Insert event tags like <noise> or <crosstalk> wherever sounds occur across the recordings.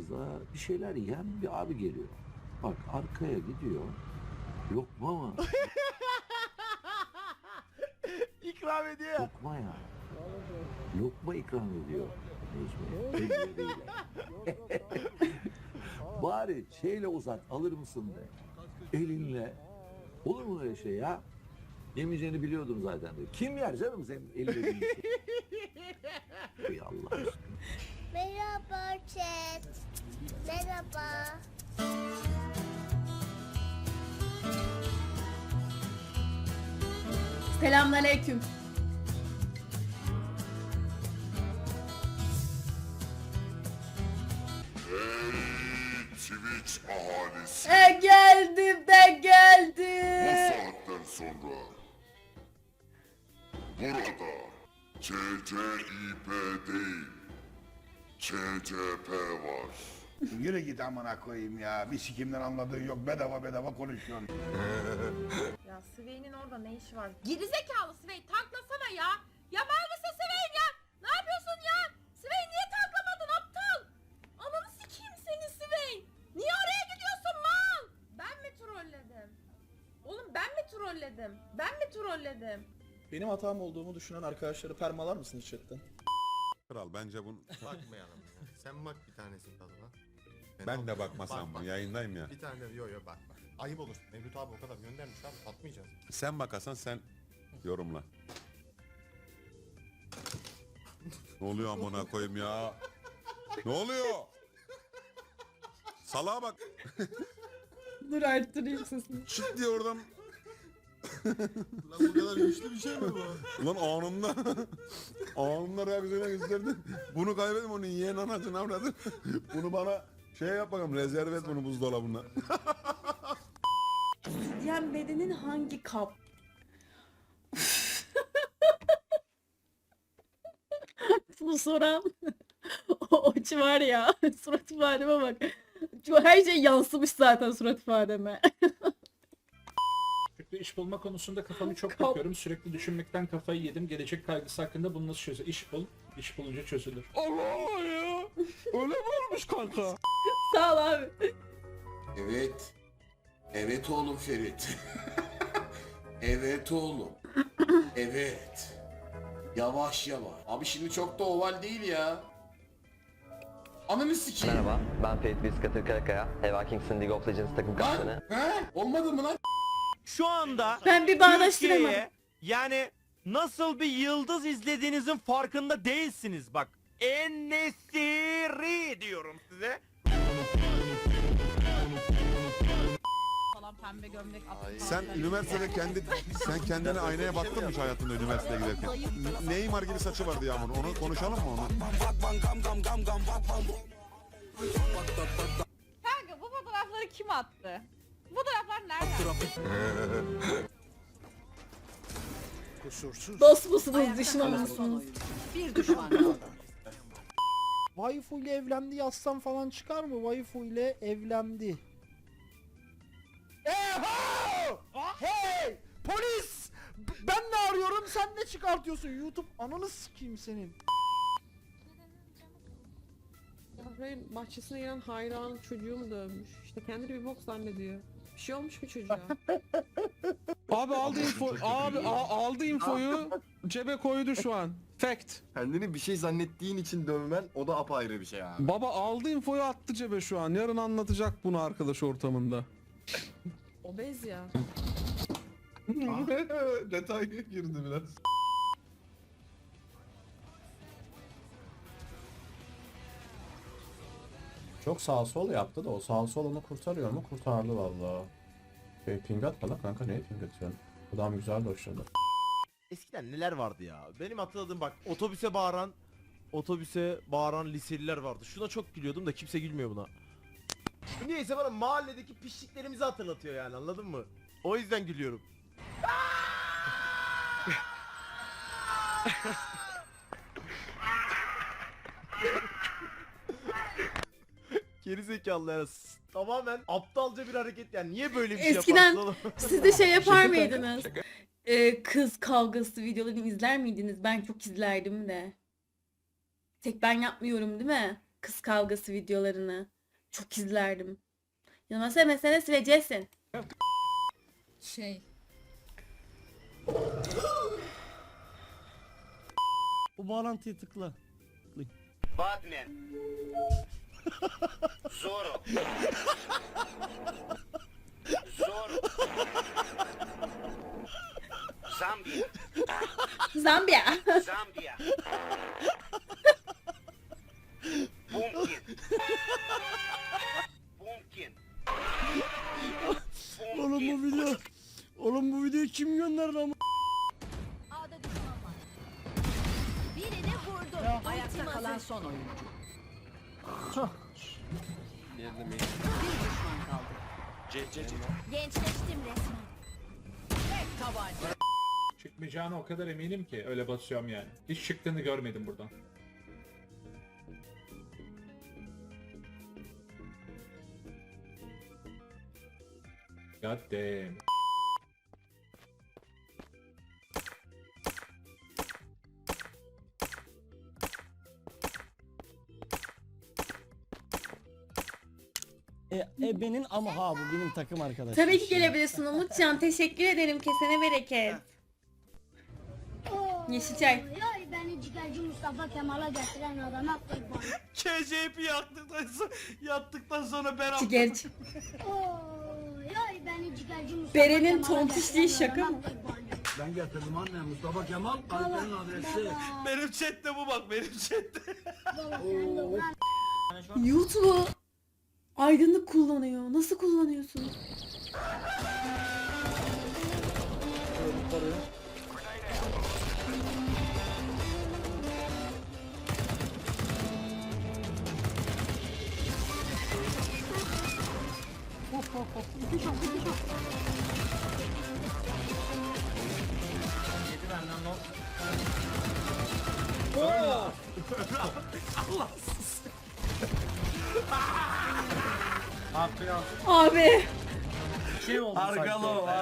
arkamızda bir şeyler yiyen bir abi geliyor. Bak arkaya gidiyor. Lokma mı? <laughs> İkram ediyor. Lokma ya. Lokma ikram ediyor. Necmi. Ediyor değil. Bari şeyle uzat alır mısın de. Elinle. Olur mu öyle şey ya? Yemeyeceğini biliyordum zaten diyor. Kim yer canım senin elinle bir şey? <laughs> Ey Allah aşkına. Merhaba. Merhaba. Selamünaleyküm. Twitch ahalisi E geldim de bu geldim. saatten sonra burada KCIP değil KCP var. Yürü git amına koyayım ya. Bir sikimden anladığın yok. Bedava bedava konuşuyorsun. <laughs> Ya Svey'nin orada ne işi var? Gerizekalı Svey taklasana ya. Ya mal mısın Svey ya? Ne yapıyorsun ya? Svey niye taklamadın aptal? Ananı sikeyim seni Svey. Niye oraya gidiyorsun mal? Ben mi trolledim? Oğlum ben mi trolledim? Ben mi trolledim? Benim hatam olduğumu düşünen arkadaşları permalar mısınız chatten? Kral bence bunu Bakmayalım ya. Sen bak bir tanesi tadına. Ben de bakmasam Bak, mı bak. yayındayım ya. Bir tane yo yo bak bak. Ayıp olur. Mevlüt abi o kadar göndermiş abi atmayacağız. Sen bakasan sen yorumla. ne oluyor amına koyayım ya? Ne oluyor? Salağa bak. Dur arttırayım sesini. Çıt diye oradan. Lan bu kadar güçlü bir şey mi bu? Ulan anında. anında reaksiyona gösterdin. Bunu kaybettim onu yiyen anasını avradın. bunu bana şey yap bakalım rezerv et bunu buzdolabına. <laughs> Yani bedenin hangi kap? <laughs> Bunu soran <laughs> o var ya surat ifademe bak. Şu Her şey yansımış zaten surat ifademe. Sürekli iş bulma konusunda kafamı çok Kap- takıyorum. Sürekli düşünmekten kafayı yedim. Gelecek kaygısı hakkında bunu nasıl çözer? İş bul. İş bulunca çözülür. Allah. Öyle mi olmuş kanka? <laughs> Sağ ol abi. Evet. Evet oğlum Ferit. <laughs> evet oğlum. Evet. Yavaş yavaş. Abi şimdi çok da oval değil ya. Ananı sikeyim. Merhaba, ben Ferit Biskatır Karakaya. Heva Kingston League of Legends takım kaptanı. He? Olmadı mı lan? Şu anda Ben bir bağdaştıramadım. Türkiye'ye yani nasıl bir yıldız izlediğinizin farkında değilsiniz bak. En nesiri diyorum size. Falan pembe gömlek Sen üniversitede kendi sen kendine aynaya baktın mı hiç hayatında üniversiteye giderken? Ne- Neymar gibi saçı vardı Yağmur. Onu konuşalım mı onu? Kanka bu fotoğrafları kim attı? Bu fotoğraflar nerede? Dost musunuz düşman mısınız? Bir düşman kaldı. Waifu ile evlendi yazsam falan çıkar mı? Waifu ile evlendi. Eho! Hey! Polis! B- Ben ne arıyorum sen ne çıkartıyorsun? YouTube ananı sikeyim senin. Kahvenin bahçesine giren hayran çocuğumu dövmüş. İşte kendini bir bok zannediyor. Bir şey olmuş mu çocuğa? Abi aldı info abi aldı infoyu cebe koydu şu an. Fact. Kendini bir şey zannettiğin için dövmen o da apayrı bir şey abi. Baba aldı infoyu attı cebe şu an. Yarın anlatacak bunu arkadaş ortamında. <laughs> Obez ya. <laughs> Detay girdi biraz. Çok sağ sol yaptı da o sağ sol onu kurtarıyor mu? Kurtardı valla. Şey, ping atma lan kanka neye ping atıyorsun? Adam güzel doşladı. Eskiden neler vardı ya? Benim hatırladığım bak otobüse bağıran otobüse bağıran liseliler vardı. Şuna çok gülüyordum da kimse gülmüyor buna. Niyeyse bana mahalledeki pişliklerimizi hatırlatıyor yani anladın mı? O yüzden gülüyorum. <laughs> Geri zekalı ya. S- Tamamen aptalca bir hareket yani. Niye böyle bir şey Eskiden- yaparsın oğlum? Siz de şey yapar mıydınız? Ee, kız kavgası videolarını izler miydiniz? Ben çok izlerdim de. Tek ben yapmıyorum değil mi? kız kavgası videolarını. Çok izlerdim. Yanıma sevmesene sileceksin. Şey. Bu bağlantıya tıkla. Batman. Zoro. <laughs> Zoro. Zambia. Zambia. Zambia. Pumpkin. Pumpkin. Oğlum bu video. Oğlum bu videoyu kim gönderdi ama? A'da düşman var. Birini vurdum. Ayakta kalan son oyuncu. Bir düşman kaldı. Gençleştim resmen. Tek tabanca. Çıkmayacağına o kadar eminim ki öyle basıyorum yani. Hiç çıktığını görmedim buradan. God damn. E, ebenin ama ha bu benim takım arkadaşım. Tabii ki gelebilirsin Umutcan. Teşekkür ederim. Kesene bereket. Yeşilçay. Yay beni ciğerci Mustafa Kemal'a getiren adama. KCP <laughs> yaktıktan sonra, yattıktan sonra ben beni ciğerci Mustafa Beren'in tontişliği getiren şaka mı? Ben getirdim anne Mustafa Kemal Alper'in adresi. Benim chatte bu bak benim chatte. YouTube'u aydınlık kullanıyor. Nasıl kullanıyorsun?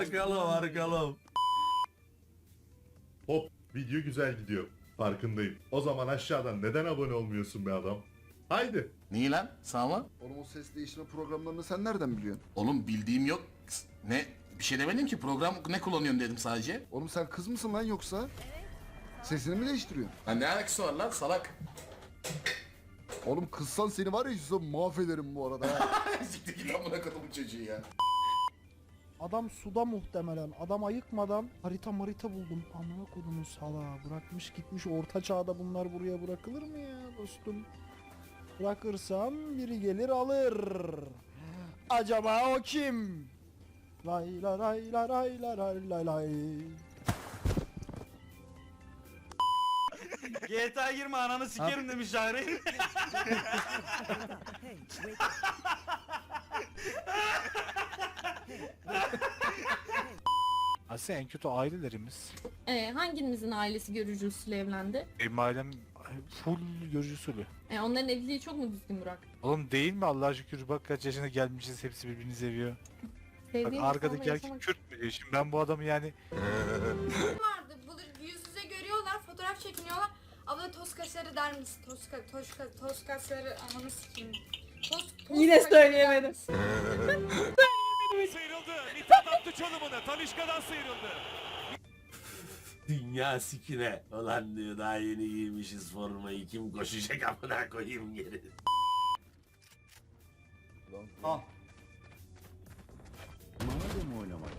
Arkalım arkalım. Hop video güzel gidiyor. Farkındayım. O zaman aşağıdan neden abone olmuyorsun be adam? Haydi. Niye lan? Sağ mı? Oğlum o ses değiştirme programlarını sen nereden biliyorsun? Oğlum bildiğim yok. Ne? Bir şey demedim ki program ne kullanıyorsun dedim sadece. Oğlum sen kız mısın lan yoksa? Sesini mi değiştiriyorsun? Ha ne alakası var lan salak? Oğlum kızsan seni var ya yüzde mahvederim bu arada. <laughs> Siktir git amına kodumun çocuğu ya. Adam suda muhtemelen. Adam ayıkmadan harita marita buldum. Amına kodumun sala bırakmış gitmiş orta çağda bunlar buraya bırakılır mı ya dostum? Bırakırsam biri gelir alır. Acaba o kim? Lay la lay la lay la lay la lay. GTA girme ananı sikerim demiş Jahreyn. <laughs> <laughs> <laughs> Aslında en kötü ailelerimiz. Ee, hanginizin ailesi görücü usulü evlendi? Benim ailem full görücü usulü. Ee, onların evliliği çok mu düzgün Burak? Oğlum değil mi Allah'a şükür bak kaç yaşına gelmişiz hepsi birbirini seviyor. Bak Sevdiğin arkadaki erkek yaşamak- Kürt mü diyor. Şimdi ben bu adamı yani <laughs> vardı. Bulur, yüz yüze görüyorlar, fotoğraf çekiniyorlar. Abla toz kaşarı der misin? Toz, ka toz, ka toz kaşarı ananı sikeyim. Toz, toz Yine kaşarı söyleyemedim. <laughs> sıyrıldı. Mithat attı çalımını. Talişka'dan sıyrıldı. Dünya sikine. Ulan diyor daha yeni giymişiz formayı. Kim koşacak amına koyayım geri. Al. Bana da mı oynamak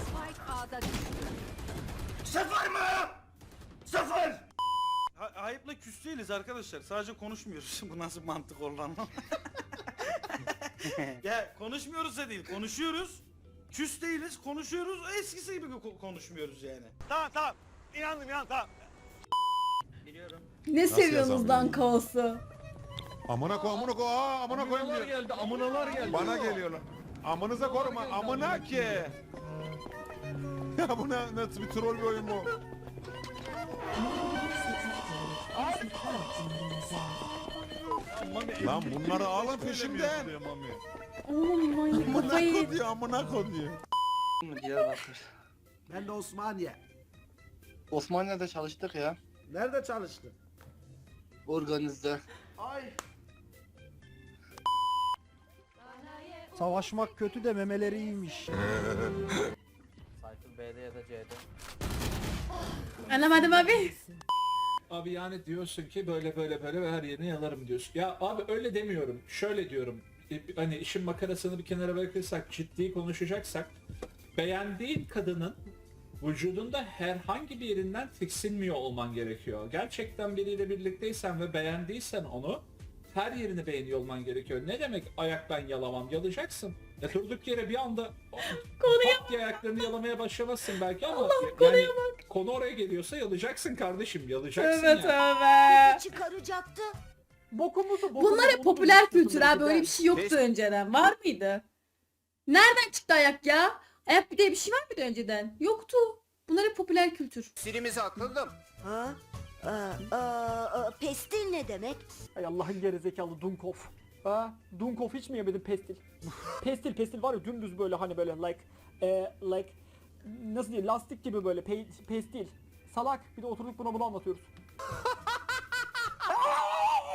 Spike A'da. Sıfır mı? Sıfır! Ha ayıpla küs değiliz arkadaşlar. Sadece konuşmuyoruz. <laughs> Bu nasıl mantık olur anlam. <laughs> <laughs> ya konuşmuyoruz da değil. Konuşuyoruz. Küs değiliz. Konuşuyoruz. Eskisi gibi ko- konuşmuyoruz yani. Tamam tamam. İnandım inandım tamam. Biliyorum. Ne seviyorsunuz lan kaosu? Amına ko amına ko aa amına koyayım diyor. geldi, amunalar geldi. Bana geliyorlar. Amınıza koruma amına ki. <laughs> ya bu ne, nasıl bir troll bir oyun bu? Lan bunları alın peşimden. Oğlum manyak Amına kafayı yedi. diyor amına ko diyor. Ben de Osmaniye. Osmaniye'de çalıştık ya. Nerede çalıştın? organize. Savaşmak kötü de memeleri iyiymiş. B'de ya da C'de. Anlamadım abi. Abi yani diyorsun ki böyle böyle böyle ve her yerini yalarım diyorsun. Ya abi öyle demiyorum. Şöyle diyorum. E, Hani işin makarasını bir kenara bırakırsak, ciddi konuşacaksak beğendiğin kadının vücudunda herhangi bir yerinden tiksinmiyor olman gerekiyor. Gerçekten biriyle birlikteysen ve beğendiysen onu her yerini beğeniyor olman gerekiyor. Ne demek ayak ben yalamam? Yalayacaksın. Ya durduk yere bir anda Konuya pat diye ayaklarını yalamaya başlamazsın belki ama yani konu oraya geliyorsa yalayacaksın kardeşim. Yalayacaksın Tövbe yani. tövbe. Çıkaracaktı. Bokumuzu, Bunlar hep popüler kültür ha. Böyle bir şey yoktu önceden. Var mıydı? Nereden çıktı ayak ya? Ayak bir diye bir şey var mıydı önceden? Yoktu. Bunlar hep popüler kültür. Silimizi atladım. Ha? Aa, aa, pestil ne demek? Ay Allah'ın gerizekalı Dunkov. Ha? Dunkov hiç mi yemedin pestil? <laughs> pestil pestil var ya dümdüz böyle hani böyle like e, like nasıl diyeyim lastik gibi böyle pe- pestil. Salak bir de oturduk buna bunu anlatıyoruz.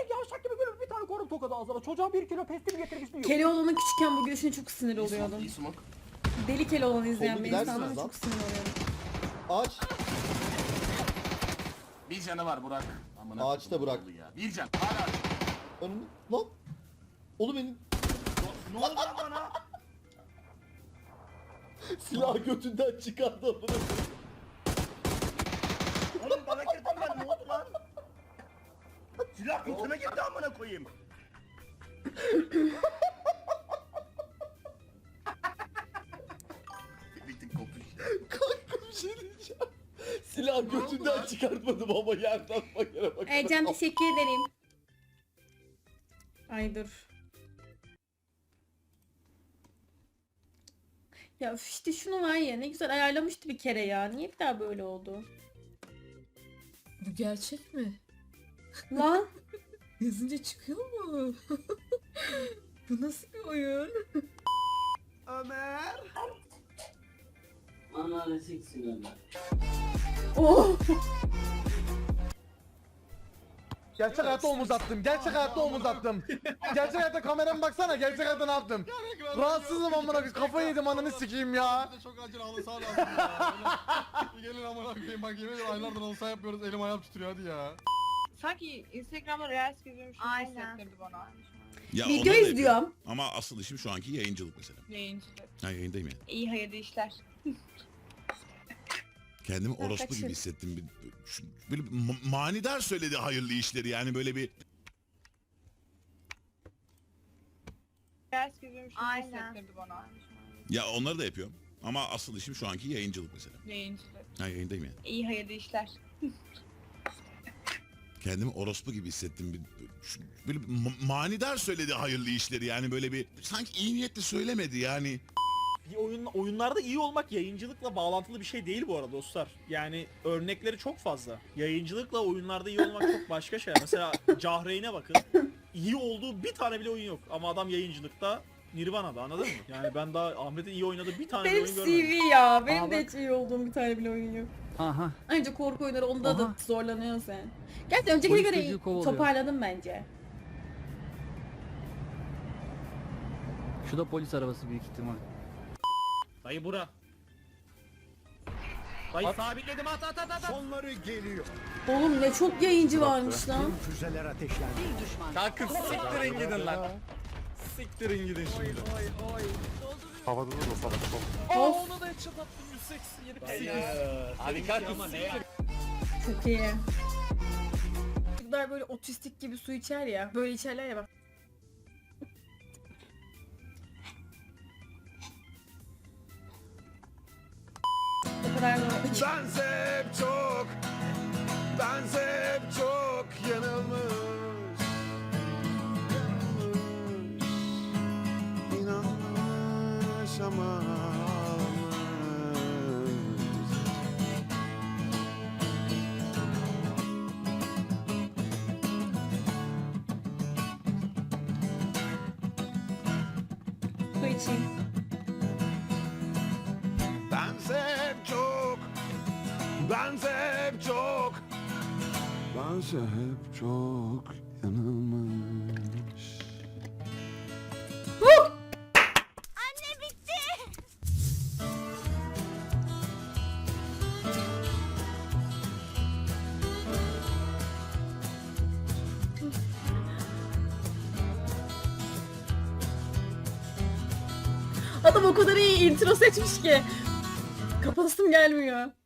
Yavşak gibi böyle bir tane korum tokadı ağzına. Çocuğa bir kilo pestil getirmiş diyor. Keloğlan'ın küçükken bu gülüşüne çok sinir oluyordum. İyi. Deli Keloğlan'ı izleyen Solunu bir gidersiniz lan. çok sinir oluyordum. Ağaç. Bir canı var Burak. Amına Ağaçta koyduğum Burak. oldu Ya. Bir can. Hala. Önünü. Lan. Oğlum benim. Ne oldu bana? <laughs> Silah götünden çıkardı amına. Oğlum bana girdin ben ne oldu lan? Silah kutuna gitti amına koyayım. Kanka bir şey diyeceğim. Silah götünden çıkartmadım ama yerden bakara bakara. Ecem teşekkür ederim. Ay dur. Ya işte şunu var ya ne güzel ayarlamıştı bir kere ya. Niye bir daha böyle oldu? Bu gerçek mi? Lan <laughs> Yazınca çıkıyor mu? <laughs> Bu nasıl bir oyun? Ömer. oh Gerçek hayatta omuz attım. Gerçek hayatta omuz attım. Gerçek hayatta kamerama baksana. Gerçek hayatta ne yaptım? Rahatsızım amına koyayım. Kafayı yedim ananı sikeyim ya. Çok acil halı saha lazım ya. Gelin amına koyayım bak yemin ederim aylardır halı saha yapıyoruz elim ayağım titriyor hadi ya. Sanki Instagram'da Reels geziyormuş. Aynen. hissettirdi bana. Ya video onları da yapıyorum. izliyorum. Ama asıl işim şu anki yayıncılık mesela. Yayıncılık. Ha yayındayım ya. İyi hayırlı işler. <laughs> Kendimi orospu gibi hissettim. Bir, şu- böyle bir ma- manidar söyledi hayırlı işleri yani böyle bir. Aynen. hissettirdi bana. ya onları da yapıyorum. Ama asıl işim şu anki yayıncılık mesela. Yayıncılık. Ha yayındayım ya. İyi hayırlı işler. Kendimi orospu gibi hissettim. Bir, şu- böyle bir ma- manidar söyledi hayırlı işleri yani böyle bir sanki iyi niyetle söylemedi yani. Bir oyun, oyunlarda iyi olmak yayıncılıkla bağlantılı bir şey değil bu arada dostlar. Yani örnekleri çok fazla. Yayıncılıkla oyunlarda iyi olmak çok başka şey. Mesela Cahreyn'e bakın. İyi olduğu bir tane bile oyun yok. Ama adam yayıncılıkta Nirvana'da anladın mı? Yani ben daha Ahmet'in iyi oynadığı bir tane bile Benim oyun görmedim. CV ya. Benim Aa, de hiç iyi olduğum bir tane bile oyun yok. Aha. Ayrıca korku oyunları onda da Aha. zorlanıyorsun sen. Gerçi öncekine Polis göre çocuğu iyi- kovalıyor. toparladım bence. Şu da polis arabası büyük ihtimal. Dayı bura. Dayı sabitledim at at at at. Sonları geliyor. Oğlum ne çok yayıncı varmış lan. Füzeler ateşlendi. Kanka siktirin gidin lan. Siktirin gidin şimdi. Havada da da Aa ona da headshot attım 187 Harika Çok iyi. Çocuklar böyle otistik gibi su içer ya. Böyle içerler ya bak. Kadar da Bense hep çok, bense hep çok yanılmış. Yanılmış, inanmış ama ağlamış. su Bense hep çok, bense hep çok, yanılmış. Anne bitti. Adam o kadar iyi intro seçmiş ki. Kapasım gelmiyor.